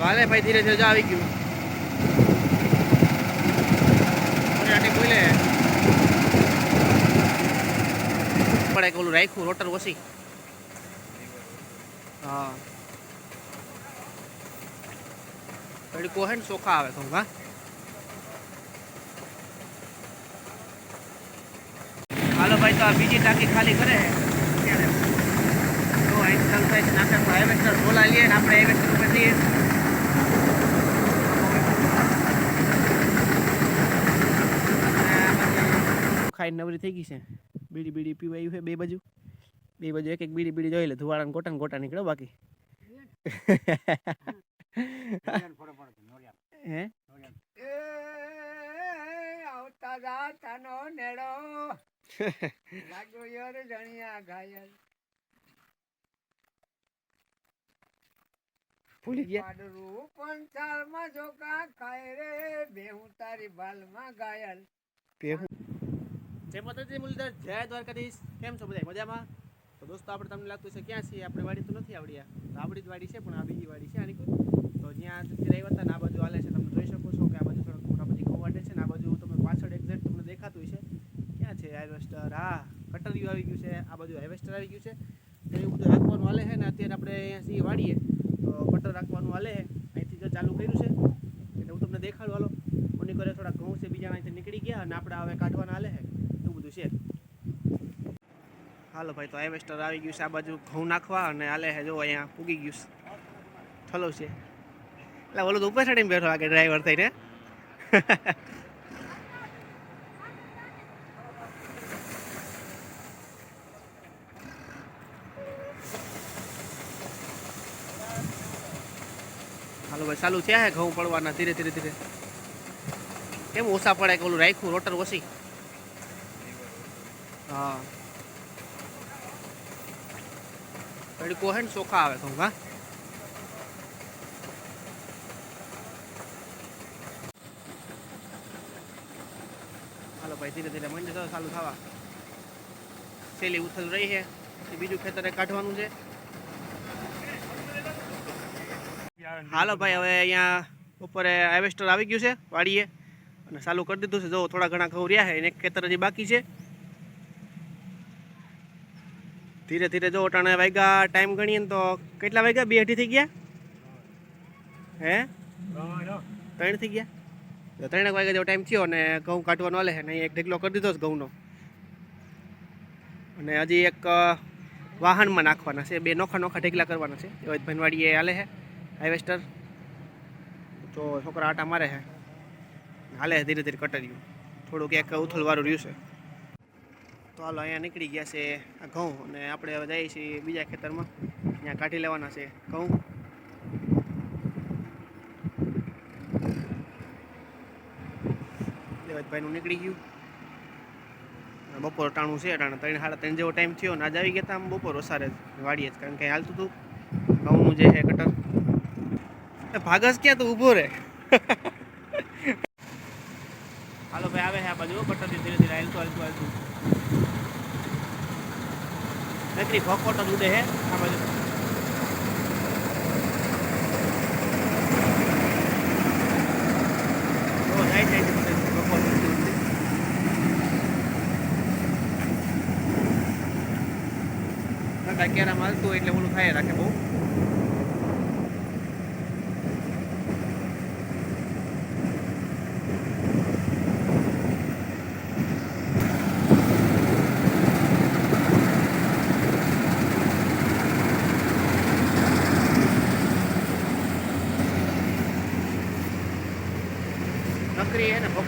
હાલે ભાઈ, ધીરે ધીરે આવી ગયું. બોલે? એક ઓલું રાખ્યું, રોટર ઓછી. હા. તડકો ને ચોખા આવે કહું હા. ભાઈ, તો આ બીજી ટાંકી ખાલી કરે તો અહીં બોલાવી લઈએ ને આપણે હાઇવેસ્ટર ઉપર ખાઈને થઈ ગઈ છે. બીડી બીડી પીવાયું છે બે બાજુ? બે બાજુ એક એક બીડી બીડી જોઈ લે ધુવાડા ને ગોટા ને ગોટા નીકળો બાકી. હે? આવતા જાતાનો નેડો. લાગ્યો યાર જણિયા ઘાયલ ભૂલી ગયા. પાડરું પંચાળમાં જોકા ખાય રે બેહું તારી બાલમાં ઘાયલ જય માતાજી મુરલીધર, જય દ્વારકાધીશ. કેમ છો બધા? મજામાં? તો દોસ્તો, આપણે તમને લાગતું છે ક્યાં છીએ? આપણે વાડી તો નથી આવડ્યા. તો આપણી જ વાડી છે, પણ આ બીજી વાડી છે, આની કોઈ. તો જ્યાં આવ્યા હતા ને આ બાજુ હાલે છે તમે જોઈ શકો છો કે આ બાજુ થોડોક મોટા બધી ઘઉં છે ને આ બાજુ તમે પાછળ એક્ઝેક્ટ તમને દેખાતું છે ક્યાં છે હાઇવેસ્ટર હા, કટરિયું આવી ગયું છે, આ બાજુ હાઇવેસ્ટર આવી ગયું છે. એવું બધું રાખવાનું હાલે છે ને અત્યારે આપણે અહીંયા સી વાડીએ. તો કટર રાખવાનું હાલે છે. અહીંથી જો ચાલુ કર્યું છે, એટલે હું તમને દેખાડું, હાલો. ઓની કરે થોડા ઘઉં છે બીજા અહીંથી નીકળી ગયા અને આપણે હવે કાઢવાના હાલે છે. બધું છે. હાલો ભાઈ, તો હાઇવેસ્ટર આવી ગયું છે આ બાજુ ઘઉં નાખવા અને હાલે હે જો અહીંયા પૂગી ગયું થલો છે. એટલે ઓલો તો ઉપર ચડીને બેઠો આગળ ડ્રાઈવર થઈને. હાલો ભાઈ, ચાલુ થયા હે ઘઉં પડવાના ધીરે ધીરે ધીરે. કેમ ઓછા પડે કે ઓલું રાખ્યું, રોટર ઓછી? હા. તડકો હે ને ચોખા આવે ઘઉં હા? હાલો ભાઈ, ધીરે ધીરે મંડે તો ચાલુ થવા. સેલી ઉથલ રહી છે બીજું ખેતરે કાઢવાનું છે. હાલો ભાઈ, હવે અહીંયા ઉપર હાર્વેસ્ટર આવી ગયું છે, વાડીએ. અને ચાલુ કરી દીધું છે. જો, થોડા ઘણા ઘઉં રહ્યા છે, એને ખેતર હજી બાકી છે. ધીરે ધીરે જો ત્રણે વાગ્યા ટાઈમ ગણીએ ને તો કેટલા વાગ્યા? બે અઢી થઈ ગયા? હે? ત્રણ થઈ ગયા? તો ત્રણેક વાગ્યા જેવો ટાઈમ થયો અને ઘઉં કાઢવાનો હાલે છે ને એક ઢગલો કરી દીધો ઘઉંનો. અને હજી એક વાહનમાં નાખવાના છે. બે નોખા નોખા ઢેકલા કરવાના છે. એવા ભનવાડીએ હાલે છે હાઇવેસ્ટર તો છોકરા આટા મારે છે. હાલે ધીરે ધીરે કટર્યું થોડુંક એક ઉથલવાળું રહ્યું છે. તો હાલો, અહીંયા નીકળી ગયા છે આ ઘઉં અને આપણે હવે જઈએ છીએ બીજા ખેતરમાં. ત્યાં કાઢી લેવાના છે ઘઉં. દેવતભાઈનું નીકળી ગયું. બપોર ટાણું છે, ટાણે ત્રણ, સાડા ત્રણ જેવો ટાઈમ થયો ને આજે આવી ગયા આમ બપોર વસારે જ વાડીએ જ, કારણ કે હાલતું હતું ઘઉંનું જે છે કટર. ભાગસ ક્યાં તો ઊભો રહે હાલો ભાઈ, આવે છે આ બાજુ કટરથી ધીરે ધીરે હાલતું હાલતું હાલતું. નકરી ભકોટ જ ઉડે છે આ બાજુ. જાય જાય હાલતું હોય એટલે ઓલું ખાઈ રાખે બહુ.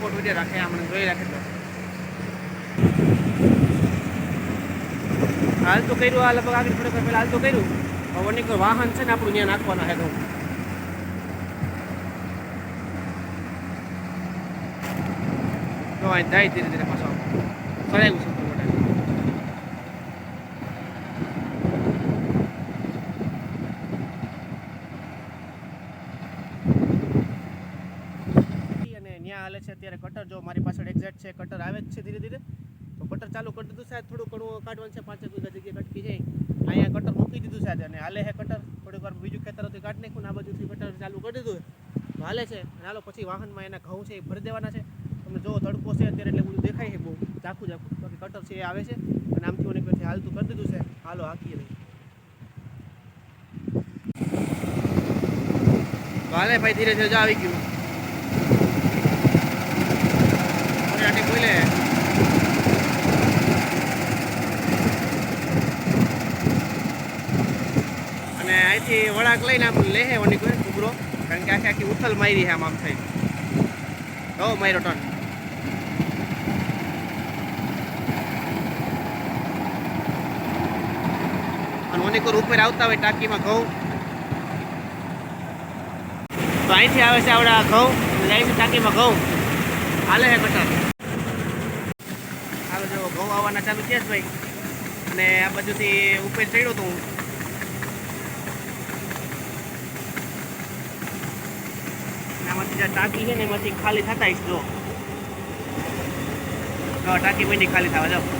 હે ઉડે રાખે આપણે જોઈ રાખે તો. હાલ તો કર્યું, આ લગભગ આગળ થોડીક પહેલાં હાલ તો કર્યું. પવનની કોઈ વાહન છે ને આપણું ત્યાં નાખવાના છે તો જાય ધીરે ધીરે પાછો ફરાયું છે થોડું માટે અને છે અત્યારે કટર જો મારી પાછળ એક્ઝેક્ટ છે કટર આવે જ છે ધીરે ધીરે. તો કટર ચાલુ કરી દીધું સાહેબ. થોડું ઘણું કાઢવાનું છે, પાંચેક વીઘા જગ્યાએ કટકી જાય અહીંયા કટર મૂકી દીધું સાહેબ અને હાલે છે કટર થોડીક વાર બીજું ખેતર ખેતરોથી કાઢી નાખ્યું આ બાજુથી કટર ચાલુ કરી દીધું હાલે છે. અને હાલો, પછી વાહનમાં એના ઘઉં છે એ ભરી દેવાના છે. તમે જો તડકો છે અત્યારે એટલે બધું દેખાય છે બહુ. ઝાખું ઝાખું બાકી કટર છે એ આવે છે. અને આમથી ઓને પછી હાલતું કરી દીધું છે. હાલો, હાકીએ હાલે, ભાઈ ધીરે ધીરે આવી ગયું. આટલી બોલે. અને અહીંથી વળાક લઈને આમ લે હે ઓની કોઈ ઉભરો. કારણ કે આખી આખી ઉથલ મારી છે આમ થઈ. હો, માર્યો ટન. અને ઓની કોર ઉપર આવતા હોય ટાંકીમાં ઘઉં. તો અહીંથી આવે છે આવડા ઘઉં. અહીંથી ટાંકીમાં ઘઉં. હાલે છે કટર જો ઘઉં આવવાના ચાલુ થયા ભાઈ. અને આ બાજુથી ઉપર ચડ્યો હતો હું. આમાંથી જે ટાંકી છે ને, એમાંથી ખાલી થતા જો. જો ટાંકી મંડી ખાલી થવા જાઓ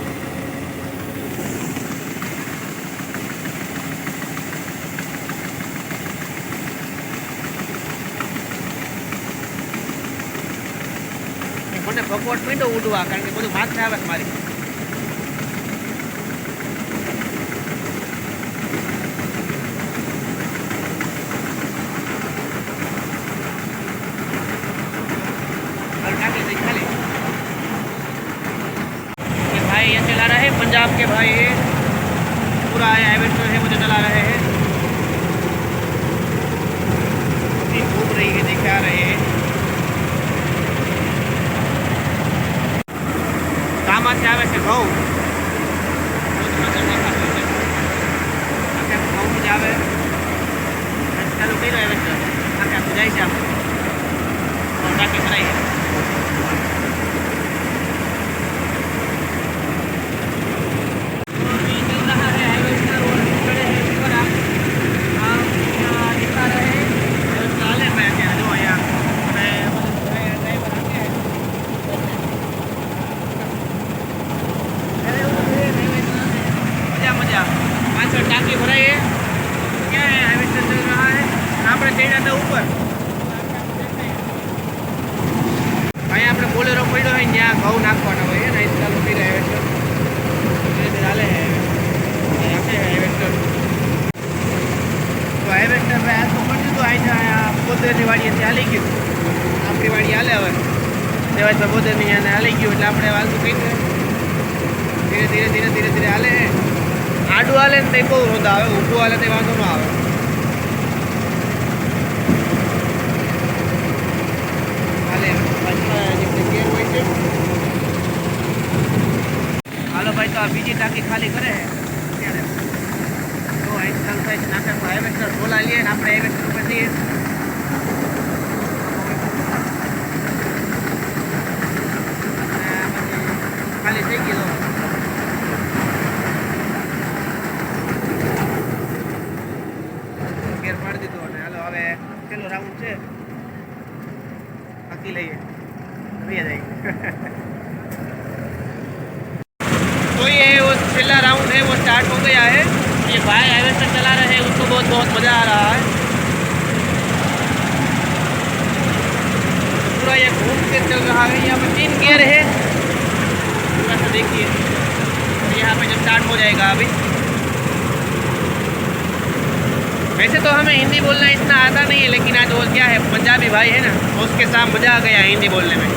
મને ભગવટ મીંડો ઉડવા કારણ કે બધું માથે આવે મારી. આવે છે ઘઉં પોતેરની હાલી ગયું એટલે આપણે હાલ તો કહી ધીરે ધીરે ધીરે ધીરે ધીરે હાલે. આડું હાલે ને તે બહુ રોંધા આવે, ઊભું હાલે તે વાંધો ન આવે. હાલે. ભાઈ, તો આ બીજી ટાંકી ખાલી કરે. છે અત્યારે તો અહીં ને આપણે હાઈવેસ્ટર ઉપર જઈએ. के गई यहाँ पे तीन गियर है। थोड़ा सा देखिए। यहाँ पे जो स्टार्ट हो जाएगा अभी। वैसे तो हमें हिंदी बोलना इतना आता नहीं है, लेकिन आज वो क्या है, पंजाबी भाई है ना, उसके साथ मज़ा आ गया हिंदी बोलने में।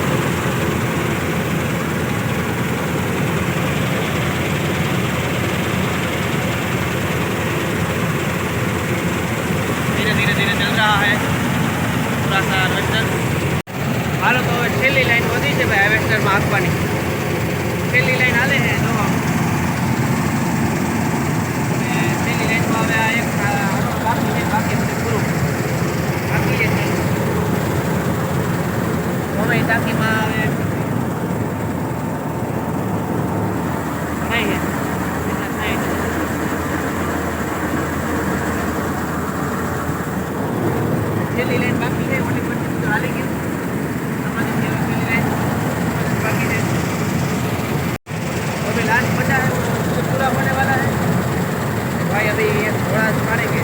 भाई अभी ये थोड़ा मारेंगे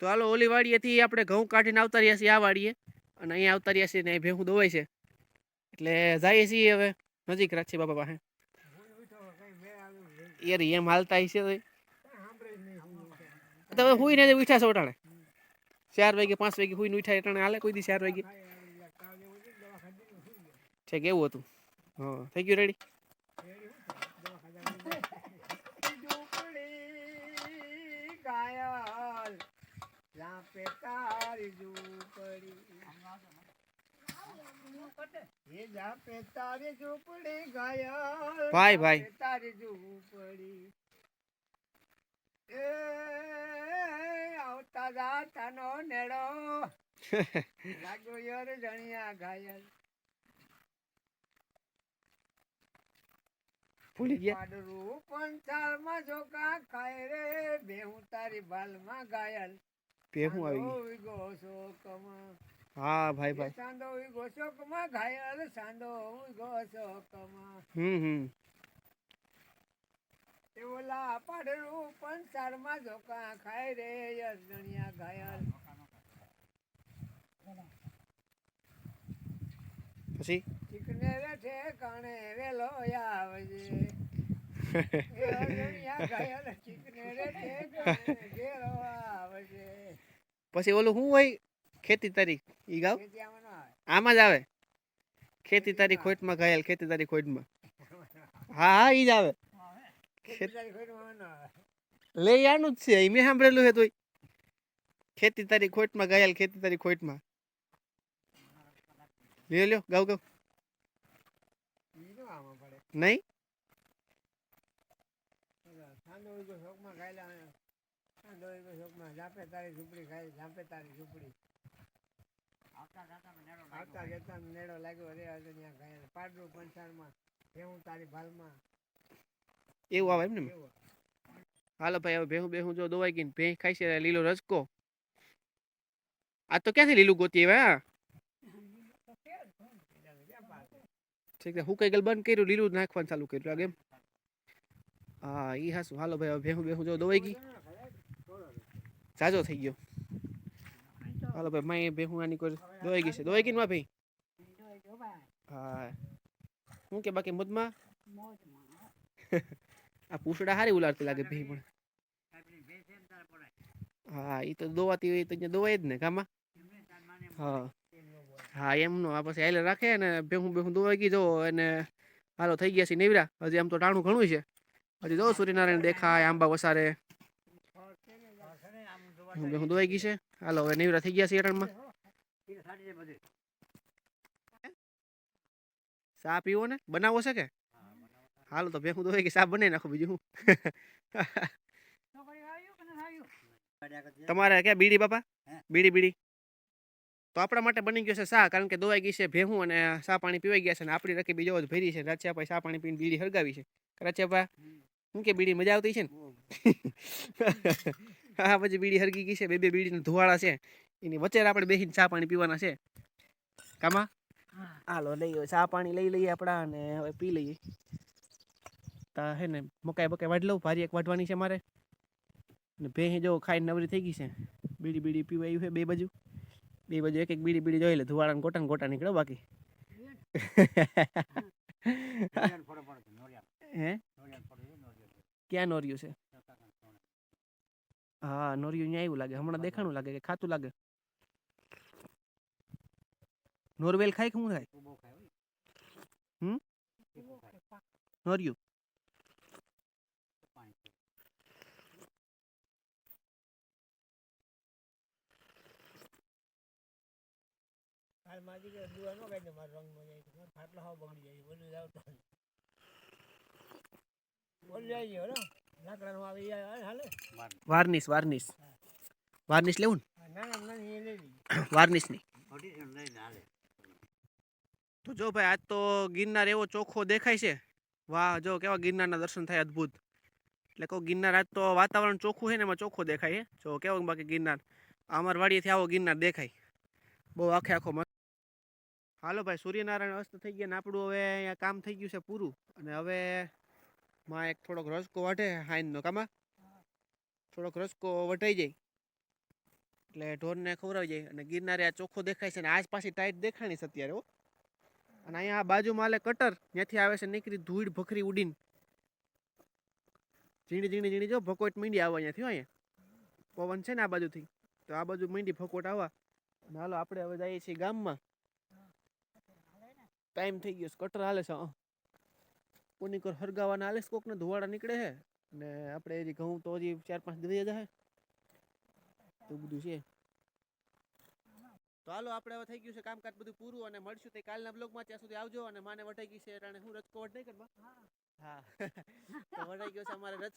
તો હાલો, ઓલી વાડીએથી આપણે ઘઉં કાઢીને આવતા રહ્યા છીએ આ વાડીએ. અને અહીંયા આવતા રહ્યા છીએ ને અહીં ભેહું દોવાય છે. એટલે જઈએ છીએ હવે, નજીક રાખીએ બાપા પાસે. યાર, એમ હાલતા હશે તો તો હવે હુઈ ને ઉઠ્યા છો અટાણે. ચાર વાગે, પાંચ વાગે હુઈને ઉઠ્યા અટાણે. હાલે કોઈ દી ચાર વાગે. છે કેવું હતું. હા, થઈ ગયું રેડી ઝૂંપડી. ઝૂંપડી ઘાયલ. ભાઈ, ભાઈ. લાપે તારી ઝૂંપડી. એ આવતા જાતાનો નેડો. લાગ્યો યર જણિયા ઘાયલ. ભૂલી ગયા. પાડરું જો જોકા ખાય રે. બેહું તારી બાલમાં ઘાયલ. આવી સાંધો ઉઈગો શોકમાં. હા ભાઈ ભાઈ. સાંધો ઉઈગો શોકમાં ઘાયલ સાંધો ઉઈગો શોકમાં. હમ હમ. એ ઓલા પાડરું માં જોકા ખાય રે યજણિયા ઘાયલ પછી? ચીકને રે કાણે વેલો આવજે. એ યજ્ઞિયા ઘાયલ ચીકને રે કાણે વેલો આવજે. પછી ઓલું શું હોય? ખેતી તારી ઈ ગાવ? આમાં જ આવે. ખેતી તારી ખોટમાં ઘાયલ ખેતી તારી ખોટમાં. હા હા ઈ જ આવે. લે આનું જ છે. મેં સાંભળેલું છે તોય. ખેતી તારી ખોટમાં ઘાયલ ખેતી તારી ખોટમાં. લ્યો લ્યો ગાવ ગાવ. નહીં સાંધો ઉઈગો શોકમાં ગાયલા સાંધો જાપે તારી ઝૂંપડી ખાઈ જાપે તારી ઝૂંપડી. આવતા જતા નેડો લાગ્યો. રે અજણિયા ઘાયલ પાડરું પંચાણમાં ભેહું તારી ભાલમાં. એવું આવે એમ ને? હાલો ભાઈ હવે ભેહું બેહું જો દોવાઈ ગઈ ભેહ ખાઈ છે લીલો રસકો આ તો ક્યાંથી લીલું ગોતી હવે હા ઠીક છે હું કઈ ગલ બંધ કર્યું લીલું નાખવાનું ચાલુ કર્યું લાગે એમ હા ઈ હાસું. હાલો ભાઈ હવે ભેહું બેહું જો દોવાઈ ગઈ. જાજો થઈ ગયો. હાલો ભાઈ માય ભેહું આની કોઈ દોવાઈ ગઈ છે. દોવાઈ ગઈ ને ભાઈ હા હું કે બાકી મધમાં આ પૂછડા હારી ઉલાડતી લાગે ભાઈ પણ. હા એ તો દોવાતી હોય તો અહીંયા દોવાય જ ને કામાં હા. હા એમનો આ પછી હાલે રાખે ને ભેહું ભેહું દોવાઈ ગઈ જો અને હાલો થઈ ગયા છે નેવરા. હજી આમ તો ટાણું ઘણું છે. હજી જો સૂર્યનારાયણ દેખાય, આંબા વસારે. બેહું દોવાઈ ગઈ છે? હાલો, હવે નેવરા થઈ ગયા છે એરણમાં સા પીવો ને? બનાવો છે કે? હાલો, તો ભેહું દોવાઈ ગઈ સા બનાવી નાખો બીજું તમારે ક્યાં બીડી, બાપા? બીડી બીડી. તો આપણા માટે બની ગયો છે સા કારણ કે દોવાઈ ગઈ છે, ભેહું અને સા પાણી પીવાઈ ગયા છે અને આપણી રકી બીજો જ ભરી છે. રચ્યાભાઈ સા પાણી પીને બીડી હળગાવી છે. રચ્યાભા શું કે બીડી મજા આવતી છે ને? હા પછી બીડી હરગી ગઈ છે બે બે બીડીના ધુવાળા છે. એની વચ્ચે આપણે બેસીને ચા પાણી પીવાના છે. કામા? હાલો લઈ ચા પાણી લઈ લઈએ આપણા અને હવે પી લઈએ. તા હે ને મકાઈ બકાઈ વાઢ લઉં ભારી એક વાઢવાની છે મારે. ને ભેં જો ખાઈને નવરી થઈ ગઈ છે. બીડી બીડી પીવા આવ્યું છે બે બાજુ. બે બાજુ એક એક બીડી બીડી જોઈ લે ધુવાળા ગોટા ગોટા નીકળો બાકી. હે? ક્યાં નોર્યું છે? હા નોર્યું ન્યા એવું લાગે. હમણાં દેખાણું લાગે કે ખાતું લાગે. નોરવેલ ખાય કે હું ખાય? હમ? નોર્યું. માજી કે નો કાઈ મારો રંગમાં જાય હાવ બગડી જાય બોલી તો બોલી જાય વાર્નિશ વાર્નિશ. વાર્નિશ લેવું ને? વાર્નિશ ને તો જો ભાઈ આજ તો ગિરનાર એવો ચોખ્ખો દેખાય છે. વાહ જો કેવા ગિરનારના દર્શન થાય અદ્ભુત. એટલે કહું ગિરનાર આજ તો વાતાવરણ ચોખ્ખું છે ને એમાં ચોખ્ખો દેખાય છે. જો કેવો બાકી ગિરનાર. અમાર વાડીએથી આવો ગિરનાર દેખાય. બહુ આખે આખો મસ્ત. હાલો ભાઈ સૂર્યનારાયણ અસ્ત થઈ ગયા ને આપણું હવે અહીંયા કામ થઈ ગયું છે પૂરું. અને હવે માં એક થોડોક રસકો વાઢે હાઈનનો, કામાં? થોડોક રસકો વટાઈ જાય. એટલે ઢોરને ખવડાવી જાય અને ગિરનારે આ ચોખ્ખો દેખાય છે અને આજ પાછી ટાઈટ દેખાણી છે અત્યારે અને અહીંયા બાજુમાં આલે કટર ત્યાંથી આવે છે નીકળી ધૂળ, ભખરી ઉડીને. ઝીણી ઝીણી ઝીણી જો, ભકોટ મીંડી આવવા અહીંયાથી અહીંયા. પવન છે ને આ બાજુથી. તો આ બાજુ મીંડી, ભકોટ આવવા અને હાલો, આપણે હવે જઈએ છીએ ગામમાં. ટાઈમ થઈ ગયો કટર હાલે છે. કોની કર હરગાવાના આલેસ કોકને ધુવાડા નીકળે છે ને આપણે હજી ઘઉં તો હજી ચાર પાંચ દિવસ જાય તો બધું છે. તો હાલો આપણે હવે થઈ ગયું છે કામકાજ બધું પૂરું અને મળશું તે કાલના બ્લોગમાં ત્યાં સુધી આવજો અને માને વટાઈ ગઈ છે અને હું રચકો વટ નહીં કરવા હા. તો વટાઈ ગયો છે અમારે રચ